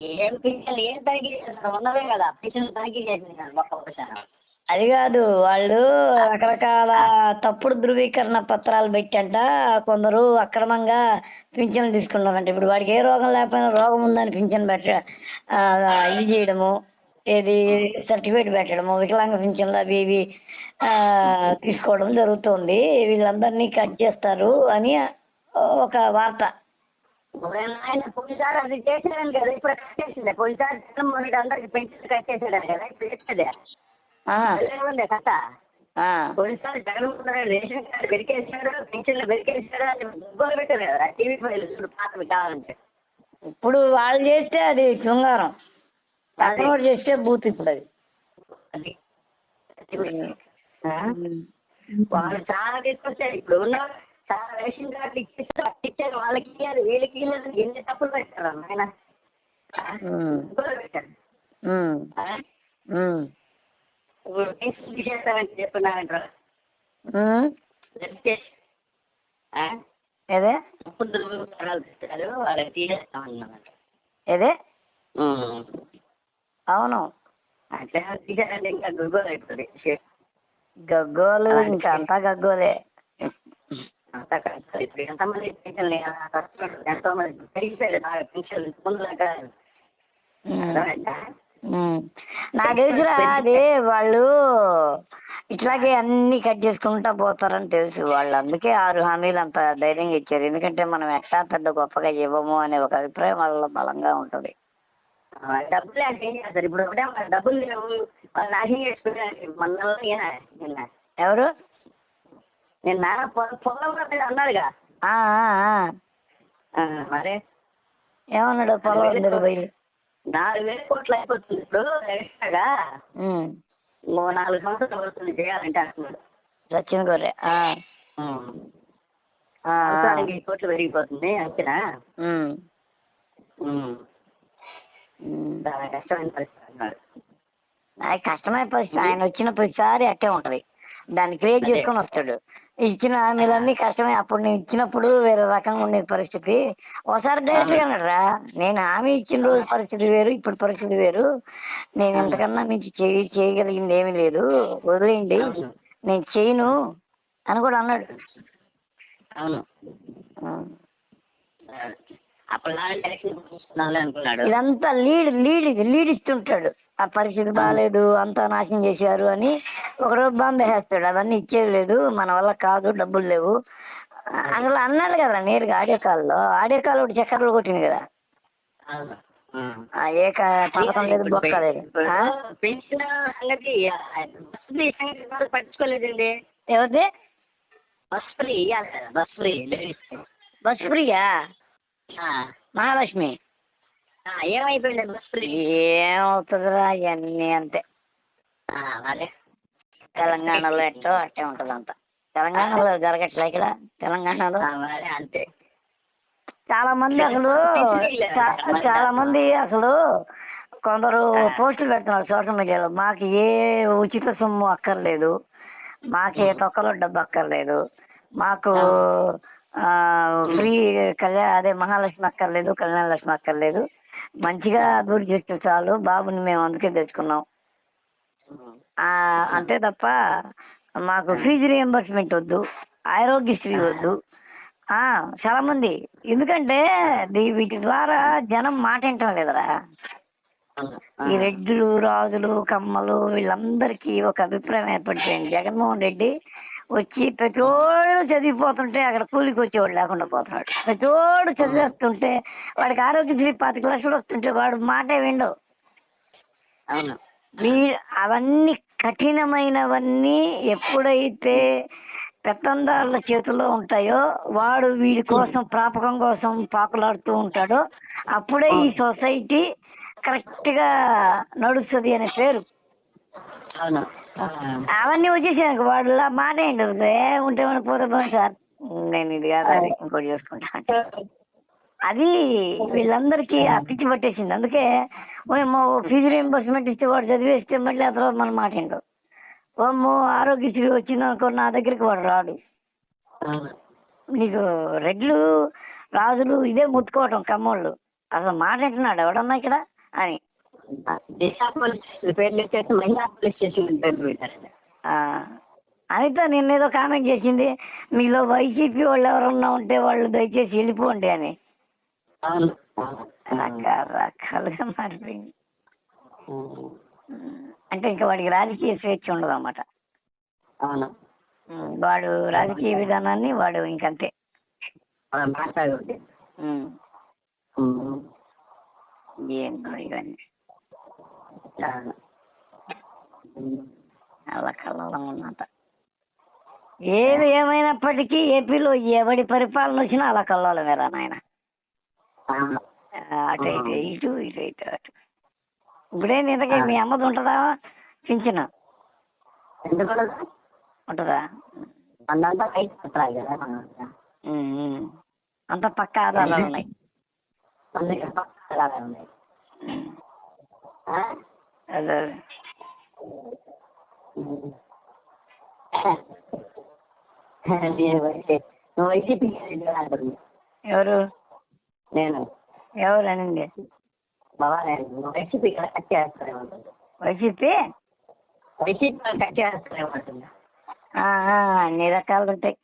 ఏం పింఛన్లు ఏం తనిఖీ చేస్తారు ఉన్నవే కదా పింఛన్లు తనిఖీ చేసింది ఒక్క అవకాశం అది కాదు వాళ్ళు రకరకాల తప్పుడు ధృవీకరణ పత్రాలు పెట్టంట కొందరు అక్రమంగా పింఛన్లు తీసుకున్నారంట ఇప్పుడు వాడికి ఏ రోగం లేకపోయినా రోగం ఉందని పింఛన్ పెట్ట ఇది చేయడము ఏది సర్టిఫికేట్ పెట్టడము వికలాంగ పింఛన్లు అవి ఇవి తీసుకోవడం జరుగుతుంది. వీళ్ళందరినీ కట్ చేస్తారు అని ఒక వార్త. ఆయన పోయినసారి అది చేసేదాన్ని కదా ఇప్పుడు కట్టేసిందే పోయినసారి జగన్మోహన్ రెడ్డి అందరికి పెన్షన్ కట్టేసాడని కదా ఇప్పుడు ఆ, ఉంది కథ? ఆ, పోయినసారి జగన్మోహన్ రెడ్డి రేషన్ కార్డు పెరికేసాడు పెన్షన్లు పెరికేసాడు అని దుబ్బలు పెట్టారు కదా టీవీ ఫైల్ చూడు పాతవి కావాలంటే. ఇప్పుడు వాళ్ళు చేస్తే అది శృంగారం. పక్కన వాడు చేస్తే బూత్ ఇప్పుడు అది. అది? వాళ్ళు చాలా తీసుకొచ్చారు. ఇప్పుడు ఉన్న చాలా రేషన్ కార్డులు ఇచ్చేసారు అట్లా ఇచ్చారు. వాళ్ళకి ఇయ్యాలి వీళ్ళకి ఇయ్యాలి. ఎన్ని తప్పులు పెట్టారు ఆయన? పెట్టారు. ఇప్పుడు తీసుకుని తీసేస్తామని చెప్తున్నారంటారు. ఏదే? పెట్టారు వాళ్ళకి తీసేస్తామన్నారంట ఏదే? అవును. అట్లా తీసారంటే ఇంకా అవుతుంది గగ్గోలు ఇంకా అంతా గగ్గోలే. అంతా. ఇప్పుడు ఎంతమంది పెరిగిపోయారు. బాగా ముందులాగా అర్థమైందా? నాకు తెలుసురా అది వాళ్ళు ఇట్లాగే అన్ని కట్ చేసుకుంటా పోతారని తెలుసు. వాళ్ళు అందుకే ఆరు హామీలు అంత ధైర్యంగా ఇచ్చారు. ఎందుకంటే మనం ఎట్లా పెద్ద గొప్పగా ఇవ్వము అనే ఒక అభిప్రాయం వాళ్ళలో బలంగా ఉంటది. డబ్బులు అంటే ఏం చేస్తారు? ఇప్పుడు ఒకటే డబ్బులు లేవు. వాళ్ళు నాశనం చేసుకున్నారు ఎవరు? నిన్న పొలం అన్నాడుగా మరి ఏమన్నాడు పొలం పోయి. నాలుగు వేల కోట్లు అయిపోతుంది ఇప్పుడు ఎక్స్ట్రాగా? ఇంకో నాలుగు సంవత్సరాలు పడుతుంది చేయాలంటే అంటున్నాడు ఆ. సంవత్సరానికి కోట్లు పెరిగిపోతుంది అంతేనా. చాలా కష్టమైన పరిస్థితి అన్నాడు. కష్టమైన పరిస్థితి. ఆయన వచ్చిన ప్రతిసారి అట్టే ఉంటది. దాన్ని క్రియేట్ చేసుకొని వస్తాడు. ఇచ్చిన హామీలన్నీ కష్టమే. అప్పుడు నేను ఇచ్చినప్పుడు వేరే రకంగా ఉండే పరిస్థితి. ఒకసారి డైరెక్ట్ రా నేను హామీ ఇచ్చిన రోజు పరిస్థితి వేరు ఇప్పుడు పరిస్థితి వేరు. నేను ఇంతకన్నా మించి చేయి చేయగలిగింది ఏమీ లేదు. వదిలేయండి. నేను చేయను అని కూడా అన్నాడు. అవును. ఇదంతా లీడ్ లీడ్ ఇది లీడ్ ఇస్తుంటాడు. ఆ పరిస్థితి బాగాలేదు అంతా నాశనం చేశారు అని ఒకరోజు బాంబే వేస్తాడు. అవన్నీ ఇచ్చేది లేదు మన వల్ల కాదు డబ్బులు లేవు. అసలు అన్నాడు కదా నేరుగా ఆడియో కాల్లో ఆడియో కాల్ ఒకటి చక్కర్లు కొట్టింది కదా. ఏక పథకం లేదు బొక్క లేదు. సంగతి పట్టించుకోలేదండి. ఎవరిది? Bus free bus free. Bus ఫ్రీయా? Mahalakshmi? ఏమైపోయింది బస్ ఫ్రీ ఏమవుతుందిరా ఇవన్నీ అంతే అదే తెలంగాణలో ఎట్టో అట్టే ఉంటుంది అంతా తెలంగాణలో జరగట్లే ఇక్కడ. తెలంగాణలో మరి అంతే. చాలా మంది అసలు చాలా మంది అసలు కొందరు పోస్టులు పెడుతున్నారు సోషల్ మీడియాలో. మాకు ఏ ఉచిత సొమ్ము అక్కర్లేదు. మాకు ఏ తొక్కలో డబ్బు అక్కర్లేదు. మాకు ఫ్రీ కళ్యాణ అదే మహాలక్ష్మి అక్కర్లేదు కళ్యాణ లక్ష్మి అక్కర్లేదు. మంచిగా అభివృద్ధి చేస్తే చాలు బాబుని మేము అందుకే తెచ్చుకున్నాం. ఆ, అంతే తప్ప మాకు ఫీజు రియంబర్స్మెంట్ వద్దు ఆరోగ్యశ్రీ వద్దు. ఆ, చాలా మంది. ఎందుకంటే వీటి ద్వారా జనం మాట వింటం లేదురా. ఈ రెడ్డులు రాజులు కమ్మలు వీళ్ళందరికీ ఒక అభిప్రాయం ఏర్పడిపోయింది. జగన్మోహన్ రెడ్డి వచ్చి ప్రతిోడు చదివిపోతుంటే అక్కడ కూలికి వచ్చేవాడు లేకుండా పోతున్నాడు. ప్రతిోడు చదివేస్తుంటే వాడికి ఆరోగ్యశ్రీ పాతిక లక్షలు వస్తుంటే వాడు మాటే విండవు అవును. వీ అవన్నీ కఠినమైనవన్నీ ఎప్పుడైతే పెత్తందారుల చేతుల్లో ఉంటాయో వాడు వీడి కోసం ప్రాపకం కోసం పాకులాడుతూ ఉంటాడో అప్పుడే ఈ సొసైటీ కరెక్ట్గా నడుస్తుంది అనే పేరు. అవును. అవన్నీ వచ్చేసాక ఏంటి? ఏ ఉంటే మనకు పోతే పోయి సార్. నేను ఇది కాదు అది ఇంకోటి చేసుకుంటా. అది వీళ్ళందరికీ పిచ్చి పట్టేసింది. అందుకే ఓమో ఫీజు రీంబర్స్మెంట్ ఇస్తే వాడు చదివేస్తే మళ్ళీ ఆ తర్వాత మన మాట ఏంటో. ఓమో ఆరోగ్యశ్రీ వచ్చిందనుకో నా దగ్గరికి వాడు రాడు. నీకు రెడ్లు రాజులు ఇదే ముత్తుకోవటం కమ్మోళ్ళు. అసలు మాట వింటున్నాడు ఎవడన్నా ఇక్కడ? అని. దిశ పోలీస్ స్టేషన్ పేర్లు వచ్చేసి మహిళా పోలీస్ స్టేషన్ పేర్లు పెట్టారండి ఆ, అనిత నిన్నేదో కామెంట్ చేసింది. మీలో వైసీపీ వాళ్ళు ఎవరన్నా ఉంటే వాళ్ళు దయచేసి వెళ్ళిపోండి అని. అవును రకరకాలుగా మారిపోయింది అంటే ఇంకా వాడికి రాజకీయ స్వేచ్ఛ ఉండదు అన్నమాట అవును? వాడు రాజకీయ విధానాన్ని వాడు ఇంకంతే. ఉమ్, ఏంటో ఇవన్నీ. అవును అలా కళ్ళలో ఉన్నంత ఏది ఏమైనప్పటికీ ఏపీలో ఎవడి పరిపాలన వచ్చినా అలా కల్లోలం వేరా నాయన. అటు ఇటు ఇటు ఇటు ఇటు అటు. ఇప్పుడేం ఇంతకీ మీ అమ్మది ఉంటుందా? పింఛను. ఎందుకు? ఉంటుందా. అంత పక్క ఆధారాలు ఉన్నాయి అందుకే పత్రాలు ఉన్నాయి ఉమ్. ఆ? అదే. నువ్వు వైసీపీ ఎవరు? నేను. ఎవరు అనింది బాబా నేను నువ్వు వైసీపీ కట్ చేస్తానేమంటుంది వైసీపీ? వైసీపీ కట్ ఆ, అన్ని రకాలు ఉంటాయి.